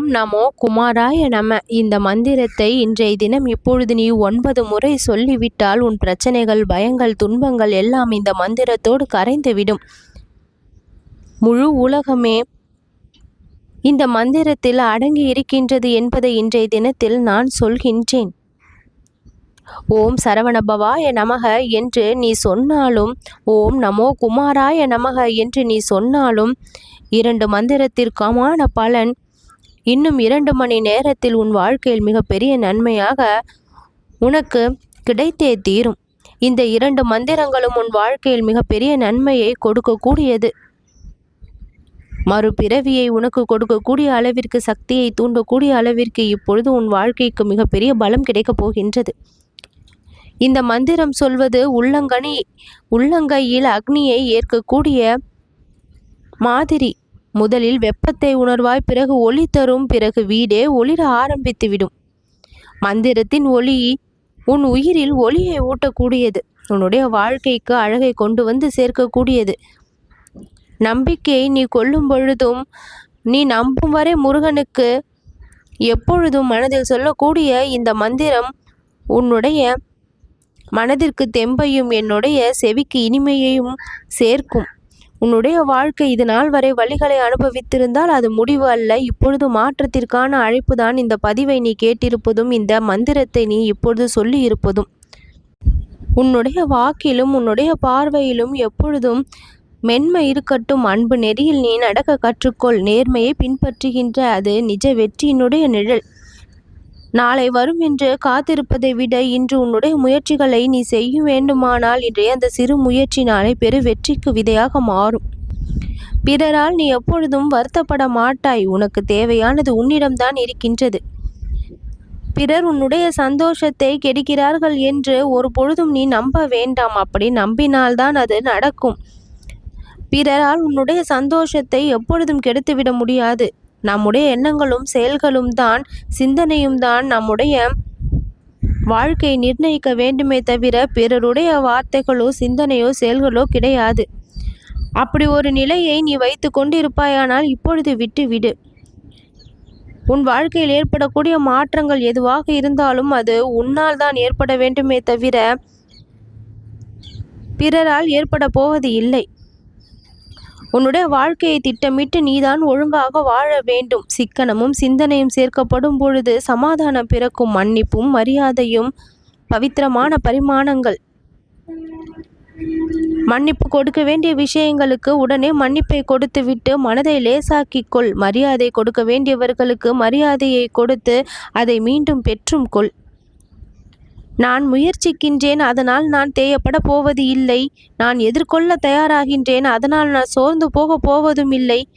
ஓம் நமோ குமாராய நம. இந்த மந்திரத்தை இன்றைய தினம் இப்பொழுது நீ ஒன்பது முறை சொல்லிவிட்டால் உன் பிரச்சனைகள் பயங்கள் துன்பங்கள் எல்லாம் இந்த மந்திரத்தோடு கரைந்துவிடும். முழு உலகமே இந்த மந்திரத்தில் அடங்கி இருக்கின்றது என்பதை இன்றைய தினத்தில் நான் சொல்கின்றேன். ஓம் சரவணபவாய நமக என்று நீ சொன்னாலும் ஓம் நமோ குமாராய நமக என்று நீ சொன்னாலும் இரண்டு மந்திரத்திற்குமான பலன் இன்னும் இரண்டு மணி நேரத்தில் உன் வாழ்க்கையில் மிகப்பெரிய நன்மையாக உனக்கு கிடைத்தே தீரும். இந்த இரண்டு மந்திரங்களும் உன் வாழ்க்கையில் மிகப்பெரிய நன்மையை கொடுக்கக்கூடியது. மறுபிறவியை உனக்கு கொடுக்கக்கூடிய அளவிற்கு சக்தியை தூண்டக்கூடிய அளவிற்கு இப்பொழுது உன் வாழ்க்கைக்கு மிகப்பெரிய பலம் கிடைக்கப் போகின்றது. இந்த மந்திரம் சொல்வது உள்ளங்கனி உள்ளங்கையில் அக்னியை ஏற்கக்கூடிய மாதிரி. முதலில் வெப்பத்தை உணர்வாய் பிறகு ஒளி தரும் பிறகு வீடே ஒளிர ஆரம்பித்துவிடும். மந்திரத்தின் ஒளி உன் உயிரில் ஒளியை ஊட்டக்கூடியது. உன்னுடைய வாழ்க்கைக்கு அழகை கொண்டு வந்து சேர்க்கக்கூடியது. நம்பிக்கையை நீ கொள்ளும் பொழுதும் நீ நம்பும் வரை முருகனுக்கு எப்பொழுதும் மனதில் சொல்லக்கூடிய இந்த மந்திரம் உன்னுடைய மனதிற்கு தெம்பையும் என்னுடைய செவிக்கு இனிமையையும் சேர்க்கும். உன்னுடைய வாழ்க்கை இது நாள் வரை வழிகளை அனுபவித்திருந்தால் அது முடிவு அல்ல. இப்பொழுது மாற்றத்திற்கான அழைப்பு தான் இந்த பதிவை நீ கேட்டிருப்பதும் இந்த மந்திரத்தை நீ இப்பொழுது சொல்லி இருப்பதும் உன்னுடைய வாக்கிலும் உன்னுடைய பார்வையிலும் எப்பொழுதும் மென்மை இருக்கட்டும். அன்பு நெறியில் நீ நடக்க கற்றுக்கொள். நேர்மையை பின்பற்றுகின்ற அது நிஜ வெற்றியினுடைய நிழல். நாளை வரும் என்று காத்திருப்பதை விட இன்று உன்னுடைய முயற்சிகளை நீ செய்ய வேண்டுமானால் இன்றைய அந்த சிறு முயற்சி நாளை பெரு வெற்றிக்கு விதையாக மாறும். பிறரால் நீ எப்பொழுதும் வருத்தப்பட மாட்டாய். உனக்கு தேவையானது உன்னிடம்தான் இருக்கின்றது. பிறர் உன்னுடைய சந்தோஷத்தை கெடுக்கிறார்கள் என்று ஒரு பொழுதும் நீ நம்ப வேண்டாம். அப்படி நம்பினால்தான் அது நடக்கும். பிறரால் உன்னுடைய சந்தோஷத்தை எப்பொழுதும் கெடுத்துவிட முடியாது. நம்முடைய எண்ணங்களும் செயல்களும் தான் சிந்தனையும் தான் நம்முடைய வாழ்க்கையை நிர்ணயிக்க வேண்டுமே தவிர பிறருடைய வார்த்தைகளோ சிந்தனையோ செயல்களோ கிடையாது. அப்படி ஒரு நிலையை நீ வைத்து கொண்டிருப்பாயானால் இப்பொழுது விட்டு விடு. உன் வாழ்க்கையில் ஏற்படக்கூடிய மாற்றங்கள் எதுவாக இருந்தாலும் அது உன்னால் தான் ஏற்பட வேண்டுமே தவிர பிறரால் ஏற்பட போவது இல்லை. உன்னுடைய வாழ்க்கையை திட்டமிட்டு நீதான் ஒழுங்காக வாழ வேண்டும். சிக்கனமும் சிந்தனையும் சேர்க்கப்படும் பொழுது சமாதானம் பிறக்கும் மன்னிப்பும் மரியாதையும் பவித்திரமான பரிமாணங்கள். மன்னிப்பு கொடுக்க வேண்டிய விஷயங்களுக்கு உடனே மன்னிப்பை கொடுத்துவிட்டு மனதை லேசாக்கிக் கொள் மரியாதை கொடுக்க வேண்டியவர்களுக்கு மரியாதையை கொடுத்து அதை மீண்டும் பெற்றும் கொள் நான் முயற்சிக்கின்றேன் அதனால் நான் தேயப்பட போவது இல்லை. நான் எதிர்கொள்ள தயாராகின்றேன் அதனால் நான் சோர்ந்து போக போவதும் இல்லை.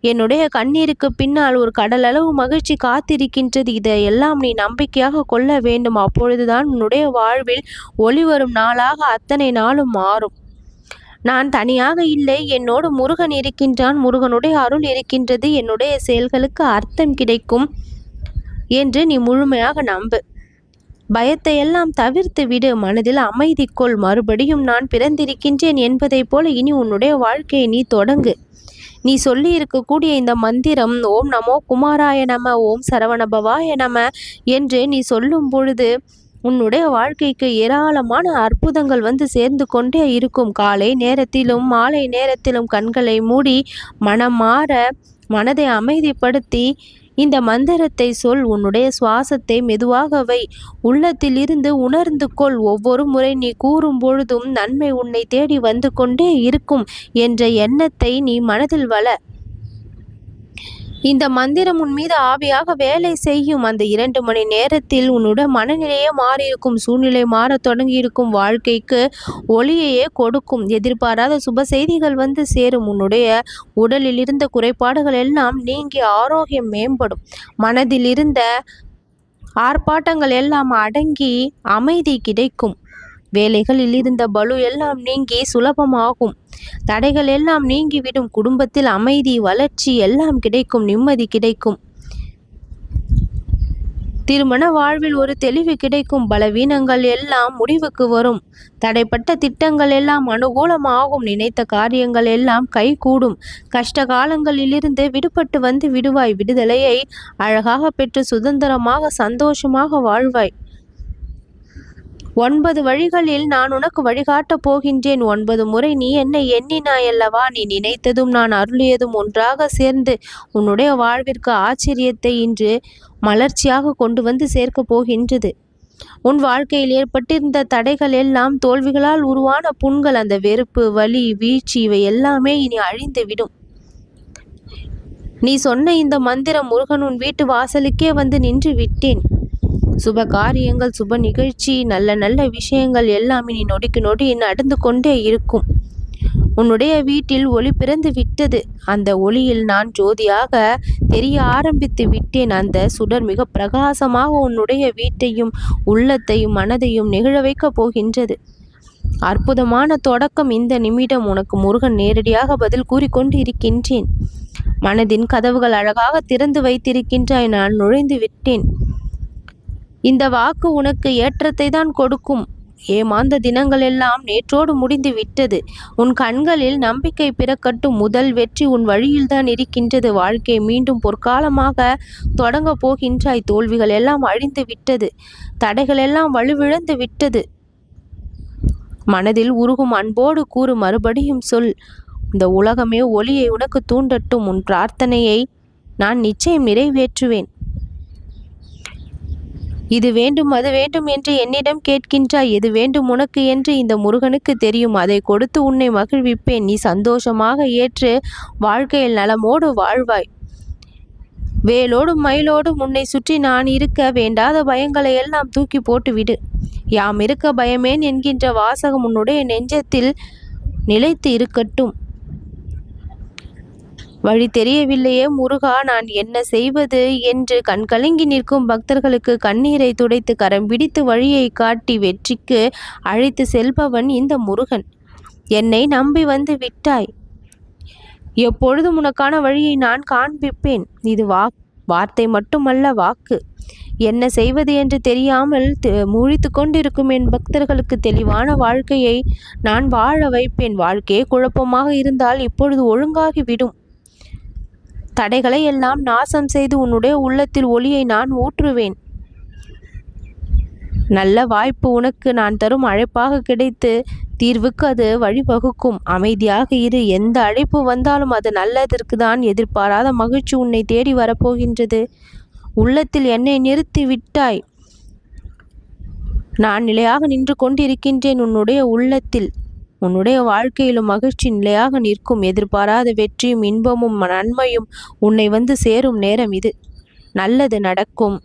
என்னுடைய கண்ணீருக்கு பின்னால் ஒரு கடலளவு மகிழ்ச்சி காத்திருக்கின்றது. இதையெல்லாம் நீ நம்பிக்கையாக கொள்ள வேண்டும். அப்பொழுதுதான் உன்னுடைய வாழ்வில் ஒளி வரும் நாளாக அத்தனை நாளும் மாறும். நான் தனியாக இல்லை. என்னோடு முருகன் இருக்கின்றான். முருகனுடைய அருள் இருக்கின்றது. என்னுடைய செயல்களுக்கு அர்த்தம் கிடைக்கும் என்று நீ முழுமையாக நம்பு. பயத்தை எல்லாம் தவிர்த்து விடு மனதில் அமைதிக்குள் மறுபடியும் நான் பிறந்திருக்கின்றேன் என்பதைப் போல இனி உன்னுடைய வாழ்க்கையை நீ தொடங்கு. நீ சொல்லி இருக்கக்கூடிய இந்த மந்திரம் ஓம் நமோ குமாராய நம ஓம் சரவணபவாய நம என்று நீ சொல்லும் பொழுது உன்னுடைய வாழ்க்கைக்கு ஏராளமான அற்புதங்கள் வந்து சேர்ந்து கொண்டே இருக்கும். காலை நேரத்திலும் மாலை நேரத்திலும் கண்களை மூடி மனம் மாற மனதை அமைதிப்படுத்தி இந்த மந்திரத்தை சொல் உன்னுடைய சுவாசத்தை மெதுவாக வை. உள்ளத்தில் இருந்து உணர்ந்து கொள். ஒவ்வொரு முறை நீ கூறும் பொழுதும் நன்மை உன்னை தேடி வந்து கொண்டே இருக்கும் என்ற எண்ணத்தை நீ மனதில் வள. இந்த மந்திரம் உன் மீது ஆவியாக வேலை செய்யும். அந்த இரண்டு மணி நேரத்தில் உன்னோட மனநிலையே மாறியிருக்கும். சூழ்நிலை மாற தொடங்கியிருக்கும். வாழ்க்கைக்கு ஒளியையே கொடுக்கும். எதிர்பாராத சுப செய்திகள் வந்து சேரும். உன்னுடைய உடலில் இருந்த குறைபாடுகள் எல்லாம் நீங்கி ஆரோக்கியம் மேம்படும். மனதில் இருந்த ஆர்ப்பாட்டங்கள் எல்லாம் அடங்கி அமைதி கிடைக்கும். வேலைகளில் இருந்த பலு எல்லாம் நீங்கி சுலபமாகும். தடைகள் எல்லாம் நீங்கிவிடும். குடும்பத்தில் அமைதி வளர்ச்சி எல்லாம் கிடைக்கும். நிம்மதி கிடைக்கும். திருமண வாழ்வில் ஒரு தெளிவு கிடைக்கும். பலவீனங்கள் எல்லாம் முடிவுக்கு வரும். தடைப்பட்ட திட்டங்கள் எல்லாம் அனுகூலமாகும். நினைத்த காரியங்கள் எல்லாம் கைகூடும். கஷ்ட காலங்களிலிருந்து விடுபட்டு வந்து விடுவாய். விடுதலையை அழகாக பெற்று சுதந்திரமாக சந்தோஷமாக வாழ்வாய். ஒன்பது வழிகளில் நான் உனக்கு வழிகாட்டப் போகின்றேன். ஒன்பது முறை நீ என்னை எண்ணினாயல்லவா? நீ நினைத்ததும் நான் அருளியதும் ஒன்றாக சேர்ந்து உன்னுடைய வாழ்விற்கு ஆச்சரியத்தை இன்று மலர்ச்சியாக கொண்டு வந்து சேர்க்கப் போகின்றது. உன் வாழ்க்கையில் ஏற்பட்டிருந்த தடைகள் எல்லாம் தோல்விகளால் உருவான புண்கள் அந்த வெறுப்பு வலி வீழ்ச்சி இவை எல்லாமே இனி அழிந்துவிடும். நீ சொன்ன இந்த மந்திரம் முருகன் உன் வீட்டு வாசலுக்கே வந்து நின்று விட்டேன். சுப காரியங்கள் சுப நிகழ்ச்சி நல்ல நல்ல விஷயங்கள் எல்லாமே நீ நொடிக்கு நொடி நடந்து கொண்டே இருக்கும். உன்னுடைய வீட்டில் ஒளி பிறந்து விட்டது. அந்த ஒளியில் நான் ஜோதியாக தெரிய ஆரம்பித்து விட்டேன். அந்த சுடர் மிக பிரகாசமாக உன்னுடைய வீட்டையும் உள்ளத்தையும் மனதையும் நிகழ வைக்கப் போகின்றது. அற்புதமான தொடக்கம் இந்த நிமிடம் உனக்கு முருகன் நேரடியாக பதில் கூறிக்கொண்டு இருக்கின்றேன் மனதின் கதவுகள் அழகாக திறந்து வைத்திருக்கின்றாய். நான் நுழைந்து விட்டேன். இந்த வாக்கு உனக்கு ஏற்றத்தை தான் கொடுக்கும். ஏமாந்த தினங்கள் எல்லாம் நேற்றோடு முடிந்து விட்டது. உன் கண்களில் நம்பிக்கை பிறக்கட்டும். முதல் வெற்றி உன் வழியில்தான் இருக்கின்றது. வாழ்க்கை மீண்டும் பொற்காலமாக தொடங்க போகின்றாய். தோல்விகள் எல்லாம் அழிந்து விட்டது. தடைகள் எல்லாம் வலுவிழந்து விட்டது. மனதில் உருகும் அன்போடு கூறு மறுபடியும் சொல். இந்த உலகமே ஒளியை உனக்கு தூண்டட்டும். உன் பிரார்த்தனையை நான் நிச்சயம் நிறைவேற்றுவேன். இது வேண்டும் அது வேண்டும் என்று என்னிடம் கேட்கின்றாய் எது வேண்டும் உனக்கு என்று இந்த முருகனுக்கு தெரியும். அதை கொடுத்து உன்னை மகிழ்விப்பேன். நீ சந்தோஷமாக ஏற்று வாழ்க்கையில் நலமோடு வாழ்வாய். வேலோடும் மயிலோடும் உன்னை சுற்றி நான் இருக்க வேண்டாத பயங்களை எல்லாம் தூக்கி போட்டுவிடு. யாம் இருக்க பயமேன் என்கின்ற வாசகம் உன்னுடைய நெஞ்சத்தில் நிலைத்து இருக்கட்டும். வழி தெரியவில்லையே முருகா நான் என்ன செய்வது? என்று கண்கலங்கி நிற்கும் பக்தர்களுக்கு கண்ணீரை துடைத்து கரம் பிடித்து வழியை காட்டி வெற்றிக்கு அழைத்து செல்பவன் இந்த முருகன். என்னை நம்பி வந்து விட்டாய். எப்பொழுதும் உனக்கான வழியை நான் காண்பிப்பேன். இது வா வார்த்தை மட்டுமல்ல வாக்கு. என்ன செய்வது என்று தெரியாமல் முழித்து கொண்டிருக்கும் என் பக்தர்களுக்கு தெளிவான வாழ்க்கையை நான் வாழ வைப்பேன். வாழ்க்கையே குழப்பமாக இருந்தால் இப்பொழுது ஒழுங்காகிவிடும். தடைகளை எல்லாம் நாசம் செய்து உன்னுடைய உள்ளத்தில் ஒளியை நான் ஊற்றுவேன். நல்ல வாய்ப்பு உனக்கு. நான் தரும் அழைப்பாக கிடைத்து தீர்வுக்கு அது வழிவகுக்கும். அமைதியாக இரு. எந்த அழைப்பு வந்தாலும் அது நல்லதற்கு தான் எதிர்பாராத மகிழ்ச்சி உன்னை தேடி வரப்போகின்றது. உள்ளத்தில் என்னை நிறுத்தி விட்டாய் நான் நிலையாக நின்று கொண்டிருக்கின்றேன் உன்னுடைய உள்ளத்தில். உன்னுடைய வாழ்க்கையிலும் மகிழ்ச்சி நிலையாக நிற்கும். எதிர்பாராத வெற்றியும் இன்பமும் நன்மையும் உன்னை வந்து சேரும் நேரம் இது. நல்லது நடக்கும்.